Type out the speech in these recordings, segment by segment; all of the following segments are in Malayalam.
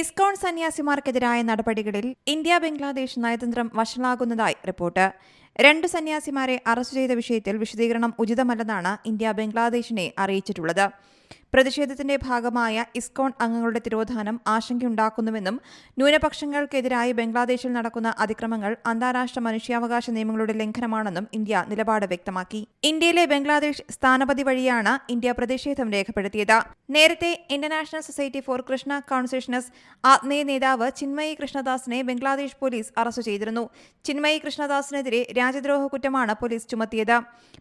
ഇസ്കോൺ സന്യാസിമാർക്കെതിരായ നടപടികളിൽ ഇന്ത്യ ബംഗ്ലാദേശ് നയതന്ത്രം വഷളാകുന്നതായി റിപ്പോർട്ട്. രണ്ട് സന്യാസിമാരെ അറസ്റ്റ് ചെയ്ത വിഷയത്തിൽ വിശദീകരണം ഉചിതമല്ലെന്നാണ് ഇന്ത്യ ബംഗ്ലാദേശിനെ അറിയിച്ചിട്ടുള്ളത്. പ്രതിഷേധത്തിന്റെ ഭാഗമായ ഇസ്കോൺ അംഗങ്ങളുടെ തിരോധാനം ആശങ്കയുണ്ടാക്കുന്നുവെന്നും ന്യൂനപക്ഷങ്ങൾക്കെതിരായി ബംഗ്ലാദേശിൽ നടക്കുന്ന അതിക്രമങ്ങൾ അന്താരാഷ്ട്ര മനുഷ്യാവകാശ നിയമങ്ങളുടെ ലംഘനമാണെന്നും ഇന്ത്യ നിലപാട് വ്യക്തമാക്കി. ഇന്ത്യയിലെ ബംഗ്ലാദേശ് സ്ഥാനപതി വഴിയാണ് ഇന്ത്യ പ്രതിഷേധം രേഖപ്പെടുത്തിയത്. നേരത്തെ International Society for Krishna Consciousness ആത്മീയ നേതാവ് ചിന്മയി കൃഷ്ണദാസിനെ ബംഗ്ലാദേശ് പോലീസ് അറസ്റ്റ് ചെയ്തിരുന്നു. ചിന്മയി കൃഷ്ണദാസിനെതിരെ രാജ്യദ്രോഹ കുറ്റമാണ് പോലീസ് ചുമത്തിയത്.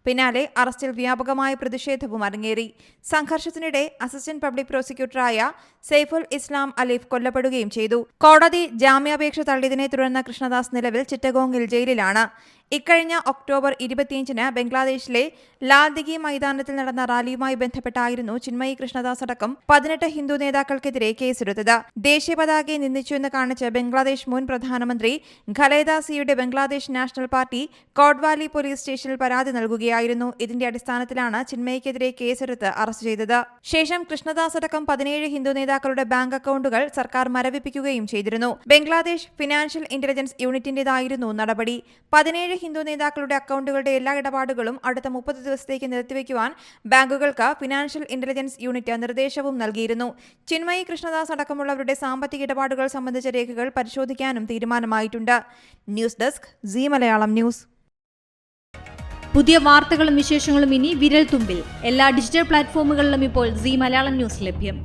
പിന്നാലെ അറസ്റ്റിൽ വ്യാപകമായ പ്രതിഷേധവും അരങ്ങേറി. സംഘർഷത്തിനിടെ അസിസ്റ്റന്റ് പബ്ലിക് പ്രോസിക്യൂട്ടറായ സെയ്ഫുൽ ഇസ്ലാം അലീഫ് കൊല്ലപ്പെടുകയും ചെയ്തു. കോടതി ജാമ്യാപേക്ഷ തള്ളിയതിനെ തുടർന്ന് കൃഷ്ണദാസ് നിലവിൽ ചിറ്റഗോങ്ങിൽ ജയിലിലാണ്. ഇക്കഴിഞ്ഞ ഒക്ടോബർ ഇരുപത്തിയഞ്ചിന് ബംഗ്ലാദേശിലെ ലാൽദിഗി മൈതാനത്തിൽ നടന്ന റാലിയുമായി ബന്ധപ്പെട്ടായിരുന്നു ചിന്മയി കൃഷ്ണദാസ് അടക്കം പതിനെട്ട് ഹിന്ദു നേതാക്കൾക്കെതിരെ കേസെടുത്തത്. ദേശീയ പതാകയെ നിന്ദിച്ചുവെന്ന് കാണിച്ച് ബംഗ്ലാദേശ് മുൻ പ്രധാനമന്ത്രി ഖലേദാസിയുടെ Bangladesh National Party Kotwali police സ്റ്റേഷനിൽ പരാതി നൽകുകയായിരുന്നു. ഇതിന്റെ അടിസ്ഥാനത്തിലാണ് ചിന്മയിക്കെതിരെ കേസെടുത്ത് അറസ്റ്റ് ചെയ്തത്. ശേഷം കൃഷ്ണദാസ് അടക്കം പതിനേഴ് ഹിന്ദു നേതാക്കളുടെ ബാങ്ക് അക്കൗണ്ടുകൾ സർക്കാർ മരവിപ്പിക്കുകയും ചെയ്തിരുന്നു. ബംഗ്ലാദേശ് ഫിനാൻഷ്യൽ ഇന്റലിജൻസ് യൂണിറ്റിന്റേതായിരുന്നു നടപടി. പതിനേഴ് ഹിന്ദു നേതാക്കളുടെ അക്കൗണ്ടുകളുടെ എല്ലാ ഇടപാടുകളും അടുത്ത മുപ്പത് ദിവസത്തേക്ക് നിർത്തിവെക്കുവാൻ ബാങ്കുകൾക്ക് ഫിനാൻഷ്യൽ ഇന്റലിജൻസ് യൂണിറ്റ് നിർദ്ദേശവും നൽകിയിരുന്നു. ചിന്മയി കൃഷ്ണദാസ് അടക്കമുള്ളവരുടെ സാമ്പത്തിക ഇടപാടുകൾ സംബന്ധിച്ച രേഖകൾ പരിശോധിക്കാനും തീരുമാനമായിട്ടുണ്ട്. News desk C Malayalam news. പുതിയ വാർത്തകളും വിശേഷങ്ങളും ഇനി വിരൽ തുമ്പിൽ എല്ലാ ഡിജിറ്റൽ പ്ലാറ്റ്ഫോമുകളിലും ഇപ്പോൾ സി മലയാളം ന്യൂസ് ലഭ്യം.